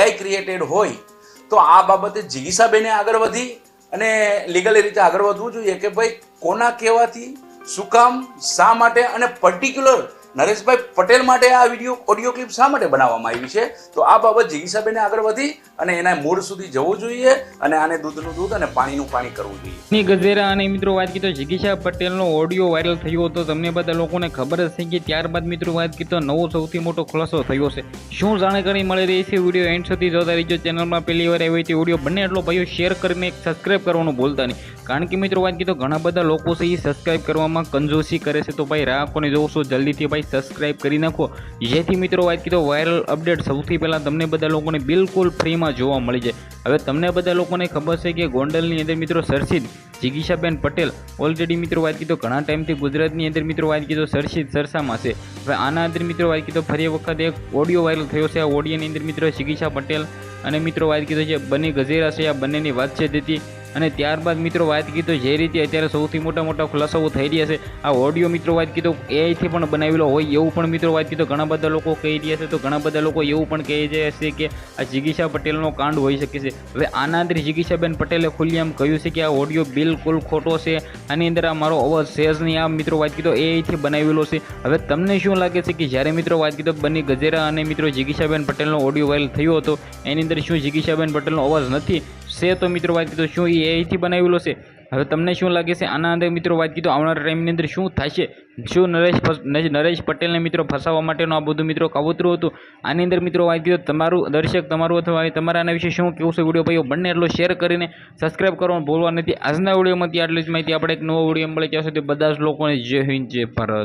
AI created હોય, તો આ બાબતે જિગીસાબેને આગળ વધી અને લીગલી રીતે આગળ વધવું જોઈએ કે ભાઈ કોના કહેવાથી, શું કામ, શા માટે, અને પર્ટિક્યુલર નરેશભાઈ પટેલ માટે આ વીડિયો ઓડિયો ક્લિપ શા માટે બનાવવામાં આવી છે? તો આ બાબત જિગીસાબેને આગળ વધી અને એના મૂળ સુધી જવું જોઈએ અને આને દૂધનું દૂધ અને પાણીનું પાણી કરવું જોઈએ. ગજેરા અને મિત્રો વાત કીધો જિગીશા પટેલનો ઓડિયો વાયરલ થયો હતો. તમને બધા લોકોને ખબર જ થઈ ગઈ ત્યારબાદ મિત્રો વાત કીધો, નવો સૌથી મોટો ખુલાસો થયો છે. શું જાણકારી મળી રહી છે? વીડિયો એન્ડ સુધી જોતા રહીજો. ચેનલમાં પહેલી વાર આવી તે ઓડિયો બંને એટલો ભાઈઓ શેર કરીને એક સબસ્ક્રાઇબ કરવાનું ભૂલતા નહીં. કારણ કે મિત્રો વાત કીધો, ઘણા બધા લોકો છે એ સબસ્ક્રાઇબ કરવામાં કંજોસી કરે છે. તો ભાઈ રાહકોને જોશો જલ્દીથી ભાઈ સબસ્ક્રાઇબ કરી નાખો. જેથી મિત્રો વાત કીધો વાયરલ અપડેટ સૌથી પહેલાં તમને બધા લોકોને બિલકુલ ફ્રીમાં જોવા મળી જાય. હવે તમને બધા લોકોને ખબર છે કે ગોંડલની અંદર મિત્રો સરસિદ જિગીશાબેન પટેલ. ઓલરેડી મિત્રો વાત કીધો, ઘણા ટાઈમથી ગુજરાતની અંદર મિત્રો વાત કીધો સરસિદ સરસામાં છે. હવે આના અંદર મિત્રો વાત કીધો, ફરી વખત એક ઓડિયો વાયરલ થયો છે. આ ઓડિયોની અંદર મિત્રો જિગીશા પટેલ અને મિત્રો વાત કીધો છે, બંને ગજેરા છે, આ બંનેની વાત છે હતી અને ત્યારબાદ મિત્રો વાત કીધો જે રીતે અત્યારે સૌથી મોટા મોટા ખુલાસાઓ થઈ રહ્યા છે, આ ઓડિયો મિત્રો વાત કીધો એઆઈથી પણ બનાવેલો હોય એવું પણ મિત્રો વાત કીધો ઘણા બધા લોકો કહી રહ્યા છે, તો ઘણા બધા લોકો એવું પણ કહી રહ્યા છે કે આ જિગીશા પટેલનો કાંડ હોઈ શકે છે. હવે આના અંદર જિગીશાબેન પટેલે ખુલ્લીઆમ કહ્યું છે કે આ ઓડિયો બિલકુલ ખોટો છે, આની અંદર આ મારો અવાજ નહીં. આ મિત્રો વાત કીધો એઆઈથી બનાવેલો છે. હવે તમને શું લાગે છે કે જ્યારે મિત્રો વાત કીધો બંને ગજેરા અને મિત્રો જિગીશાબેન પટેલનો ઓડિયો વાયરલ થયો હતો, એની અંદર શું જિગીશાબેન પટેલનો અવાજ નથી? છે તો મિત્રો વાત કીધો શું એ એઆઈથી બનાવેલો છે. હવે તમને શું લાગે છે? આના અંદર મિત્રો વાત કીધો, આવનારા ટાઈમની અંદર શું થશે? શું નરેશ નરેશ- પટેલને મિત્રો ફસાવવા માટેનું આ બધું મિત્રો કાવતરું હતું. આની અંદર મિત્રો વાત કીધો, તમારું દર્શક તમારું અથવા તમારા આના વિશે શું કેવું છે વીડિયો ભાઈઓ? બંને એટલો શેર કરીને સબસ્ક્રાઇબ કરવાનું ભૂલવા નથી. આજના વિડીયોમાંથી આટલી જ માહિતી. આપણે એક નવો વીડિયો મળે ત્યાં સુધી બધા જ લોકોને જય હિન્દ, જય ભારત.